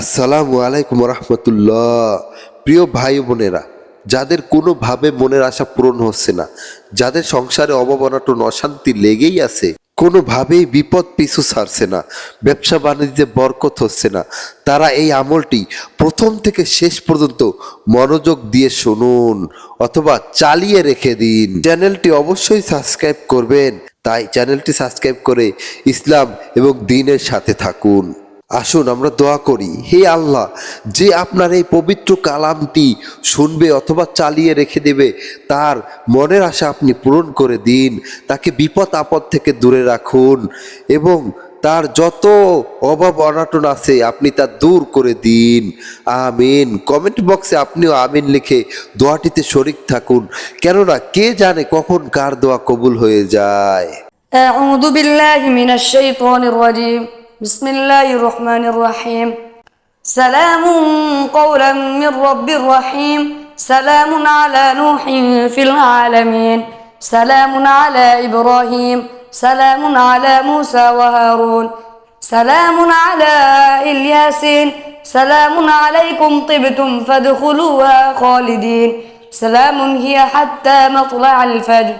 আসসালামু আলাইকুম রহমতুল্লাহ। প্রিয় ভাই বোনেরা, যাদের কোনোভাবে মনের আশা পূরণ হচ্ছে না, যাদের সংসারে অভাব অনটন অশান্তি লেগেই আছে, কোনোভাবেই বিপদ পিছু ছাড়ছে না, ব্যবসা বাণিজ্যে বরকত হচ্ছে না, তারা এই আমলটি প্রথম থেকে শেষ পর্যন্ত মনোযোগ দিয়ে শুনুন অথবা চালিয়ে রেখে দিন। চ্যানেলটি অবশ্যই সাবস্ক্রাইব করবেন, তাই চ্যানেলটি সাবস্ক্রাইব করে ইসলাম এবং দিনের সাথে থাকুন। আসুন আমরা দোয়া করি হে আল্লাহ যে আপনার এই পবিত্র কালামটি শুনবে অথবা চালিয়ে রেখে দেবে তার মনের আশা আপনি পূরণ করে দিন তাকে বিপদ আপদ থেকে দূরে রাখুন এবং তার যত অভাব অনাটন আছে আপনি তা দূর করে দিন আমিন কমেন্ট বক্সে আপনিও আমিন লিখে দোয়াটিতে শরিক থাকুন কেননা কে জানে কখন কার দোয়া কবুল হয়ে যায় أعوذ بالله من الشيطان الرجيم بسم الله الرحمن الرحيم سلام قولا من رب رحيم سلام على نوح في العالمين سلام على إبراهيم سلام على موسى وهارون سلام على الياسين سلام عليكم طبتم فادخلوها خالدين سلام هي حتى مطلع الفجر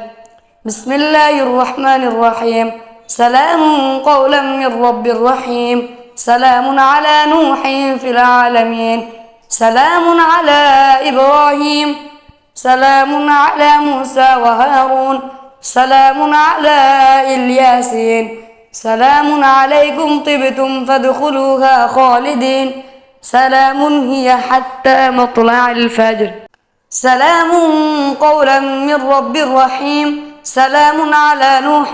بسم الله الرحمن الرحيم سلام قولا من رب رحيم. سلام على نوح في العالمين. سلام على إبراهيم. سلام على موسى وهارون. سلام على إلياسين. سلام عليكم طبتم فادخلوها خالدين. سلام هي حتى مطلع الفجر. سلام قولا من رب رحيم. سلام على نوح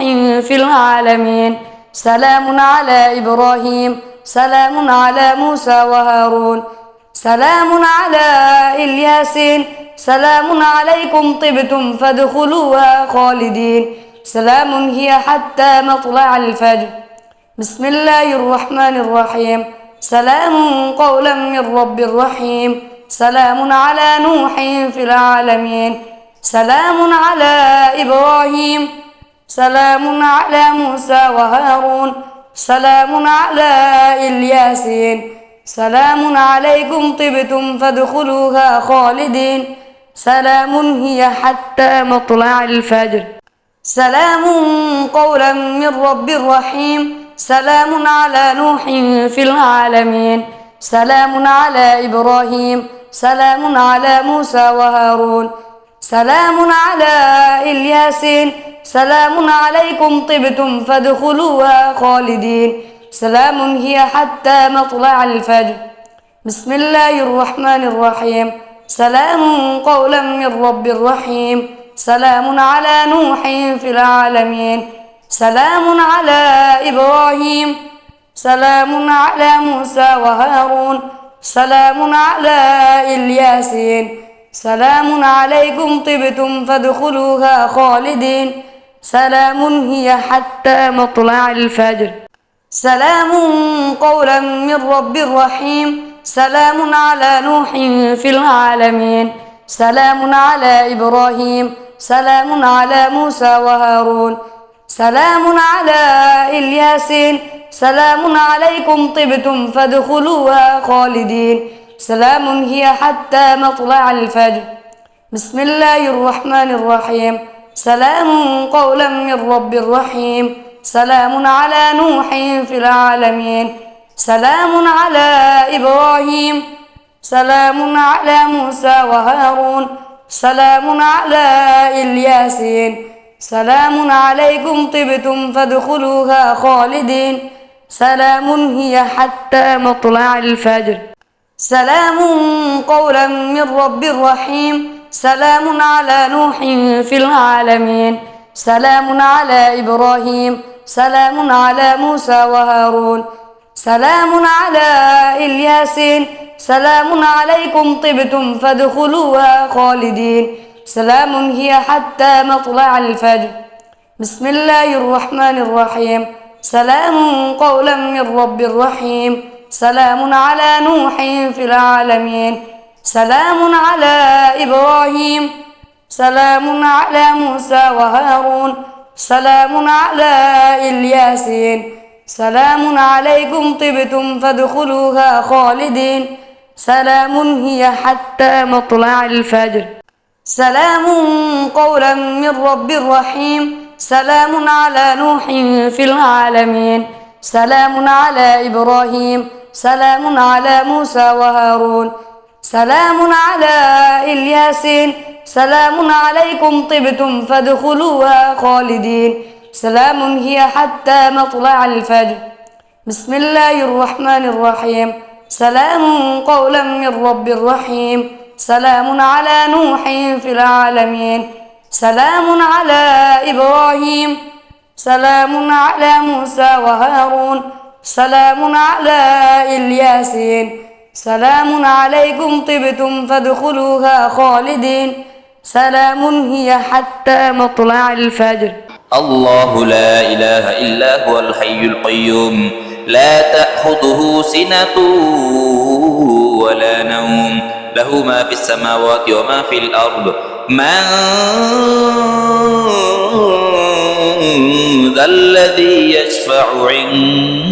في العالمين. سلام على إبراهيم. سلام على موسى وهارون. سلام على إلياسين. سلام عليكم طبتم فادخلوها خالدين. سلام هي حتى مطلع الفجر. بسم الله الرحمن الرحيم. سلام قولا من رب رحيم. سلام على نوح في العالمين. سلام على إبراهيم سلام على موسى وهارون سلام على إلياسين سلام عليكم طبتم فادخلوها خالدين سلام هي حتى مطلع الفجر. سلام قولا من رب رحيم سلام على نوح في العالمين سلام على إبراهيم سلام على موسى وهارون سلام على إلياسين. سلام عليكم طبتم فادخلوها خالدين. سلام هي حتى مطلع الفجر. بسم الله الرحمن الرحيم. سلام قولا من رب رحيم. سلام على نوح في العالمين. سلام على إبراهيم. سلام على موسى وهارون. سلام على إلياسين. سلام عليكم طبتم فادخلوها خالدين. سلام هي حتى مطلع الفجر. سلام قولا من رب رحيم. سلام على نوح في العالمين. سلام على إبراهيم. سلام على موسى وهارون. سلام على إلياسين. سلام عليكم طبتم فادخلوها خالدين. سلام هي حتى مطلع الفجر. بسم الله الرحمن الرحيم. سلام قولا من رب رحيم. سلام على نوح في العالمين. سلام على إبراهيم. سلام على موسى وهارون. سلام على إلياسين. سلام عليكم طبتم فادخلوها خالدين. سلام هي حتى مطلع الفجر. سلام قولا من رب رحيم. سلام على نوح في العالمين. سلام على إبراهيم. سلام على موسى وهارون. سلام على إلياسين. سلام عليكم طبتم فادخلوها خالدين. سلام هي حتى مطلع الفجر. بسم الله الرحمن الرحيم. سلام قولا من رب رحيم. سلام على نوح في العالمين. سلام على إبراهيم. سلام على موسى وهارون. سلام على إلياسين. سلام عليكم طبتم فادخلوها خالدين. سلام هي حتى مطلع الفجر. سلام قولا من رب رحيم. سلام على نوح في العالمين. سلام على إبراهيم. سلام على موسى وهارون. سلام على إلياسين. سلام عليكم طبتم فادخلوها خالدين. سلام هي حتى مطلع الفجر. بسم الله الرحمن الرحيم. سلام قولا من رب رحيم. سلام على نوح في العالمين. سلام على إبراهيم. سلام على موسى وهارون. سلام على الياسين. سلام عليكم طبتم فادخلوها خالدين. سلام هي حتى مطلع الفجر. الله لا إله إلا هو الحي القيوم. لا تأخذه سنة ولا نوم. له ما في السماوات وما في الأرض. من ذا الذي يشفع عنده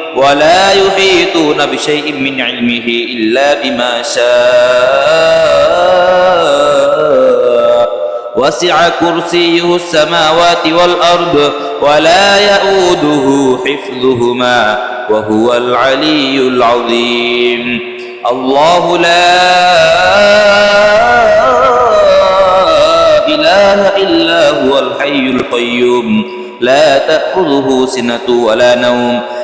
ولا يحيطون بشيء من علمه إلا بما شاء. وسع كرسيه السماوات والأرض ولا يؤوده حفظهما وهو العلي العظيم. الله لا إله إلا هو الحي القيوم. لا تأخذه سنة ولا نوم.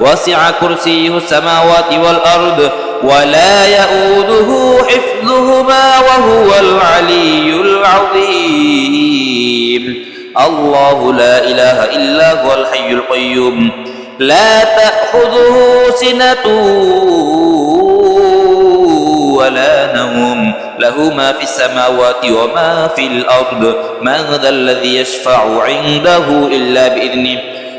وسع كرسيه السماوات والأرض ولا يؤوده حفظهما وهو العلي العظيم. الله لا إله إلا هو الحي القيوم. لا تأخذه سنة ولا نوم. له ما في السماوات وما في الأرض. من ذا الذي يشفع عنده إلا بإذنه؟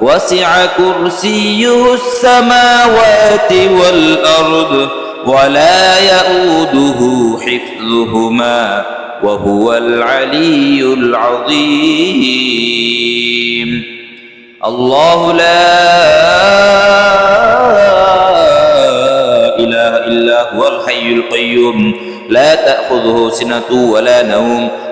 وسع كرسيه السماوات والأرض ولا يؤوده حفظهما وهو العلي العظيم. الله لا إله إلا هو الحي القيوم. لا تأخذه سنة ولا نوم.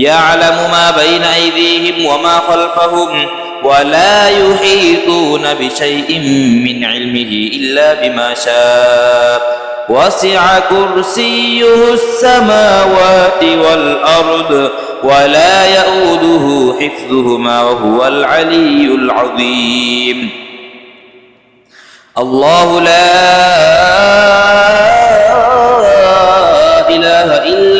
يعلم ما بين أيديهم وما خلفهم ولا يحيطون بشيء من علمه إلا بما شاء. وسع كرسيه السماوات والأرض ولا يؤوده حفظهما وهو العلي العظيم. الله لا إله إلا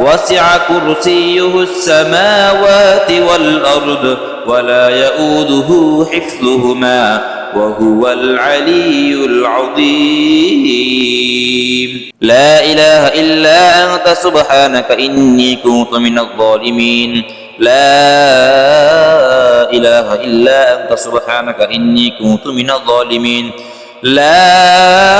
وسع كرسيه السماوات والأرض ولا يؤوده حفظهما وهو العلي العظيم. لا إله إلا أنت سبحانك إني كنت من الظالمين. لا إله إلا أنت سبحانك إني كنت من الظالمين. لا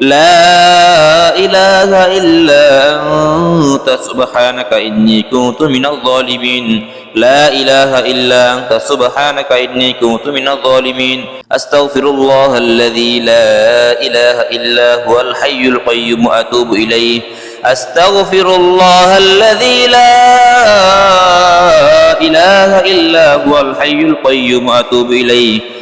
لا إله إلا أنت سبحانك إني كنت من الظالمين. لا إله إلا أنت سبحانك إني كنت من الظالمين. أستغفر الله الذي لا إله إلا هو الحي القيوم وأتوب إليه. أستغفر الله الذي لا إله إلا هو الحي القيوم وأتوب إليه.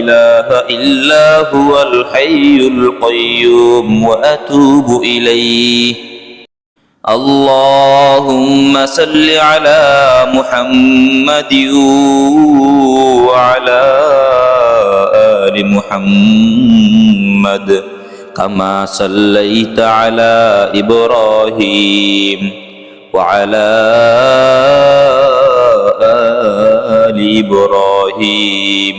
إله إلا هو الحي القيوم وأتوب إليه. اللهم صل على محمد وعلى آل محمد كما صليت على إبراهيم وعلى آل إبراهيم.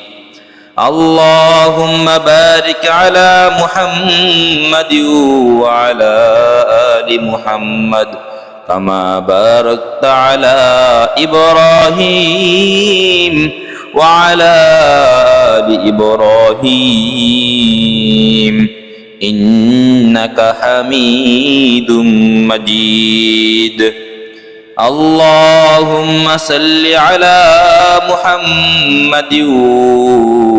اللهم بارك على محمد وعلى آل محمد كما باركت على إبراهيم وعلى آل إبراهيم. إنك حميد مجيد. اللهم صل على محمد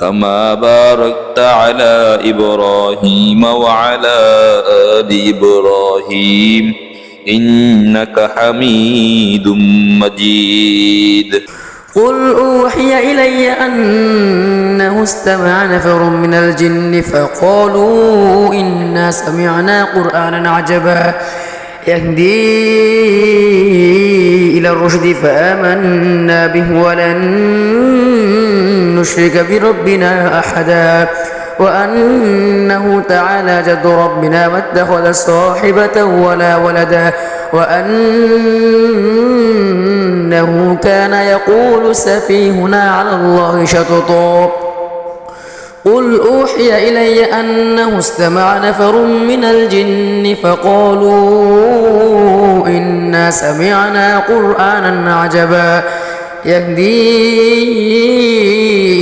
كما باركت على إبراهيم وعلى آل إبراهيم. إنك حميد مجيد. قل أوحي إلي أنه استمع نفر من الجن فقالوا إنا سمعنا قرآنا عجبا. يهدي إلى الرشد فآمنا به ولن نشرك بربنا أحدا وأنه تعالى جد ربنا ما اتخذ صاحبة ولا ولدا وأنه كان يقول سفيهنا على الله شططا قل أوحي إلي أنه استمع نفر من الجن فقالوا إنا سمعنا قرآنا عجبا. يهدي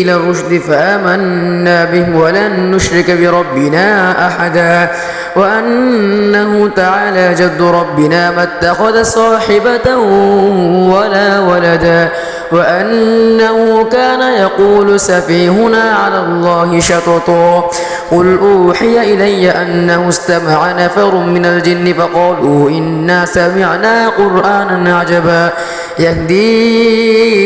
إلى الرشد فآمنا به ولن نشرك بربنا أحدا وأنه تعالى جد ربنا ما اتخذ صاحبة ولا ولدا وأنه كان يقول سفيهنا على الله شططا قل أوحي إلي أنه استمع نفر من الجن فقالوا إنا سمعنا قرآنا عجبا. يهدي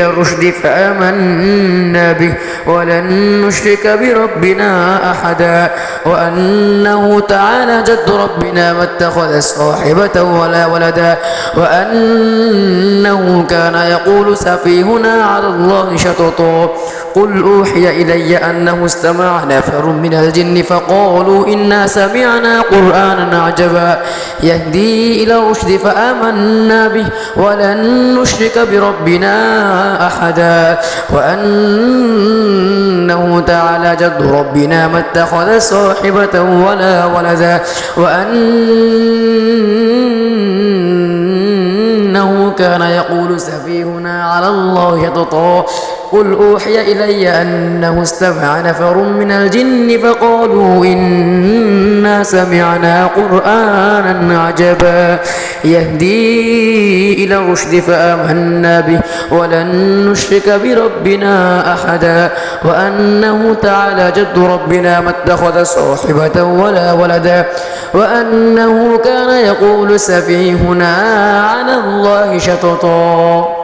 الرشد فآمنا به ولن نشرك بربنا أحدا. وأنه تعالى جد ربنا ما اتخذ صاحبة ولا ولدا. وأنه كان يقول سفيهنا على الله شططا قل أوحي إلي أنه استمع نفر من الجن فقالوا إنا سمعنا قرآنا عجبا. يهدي إلى الرشد فآمنا به ولن نشرك بربنا أحدا وأنه تعالى جد ربنا ما اتخذ صاحبة ولا ولدا وأنه كان يقول سفيهنا على الله يتطا قل أوحي إلي أنه استمع نفر من الجن فقالوا إنا سمعنا قرآنا عجبا يهدي إلى الرشد فآمنا به ولن نشرك بربنا أحدا وأنه تعالى جد ربنا ما اتخذ صاحبة ولا ولدا وأنه كان يقول سفيهنا على الله شططا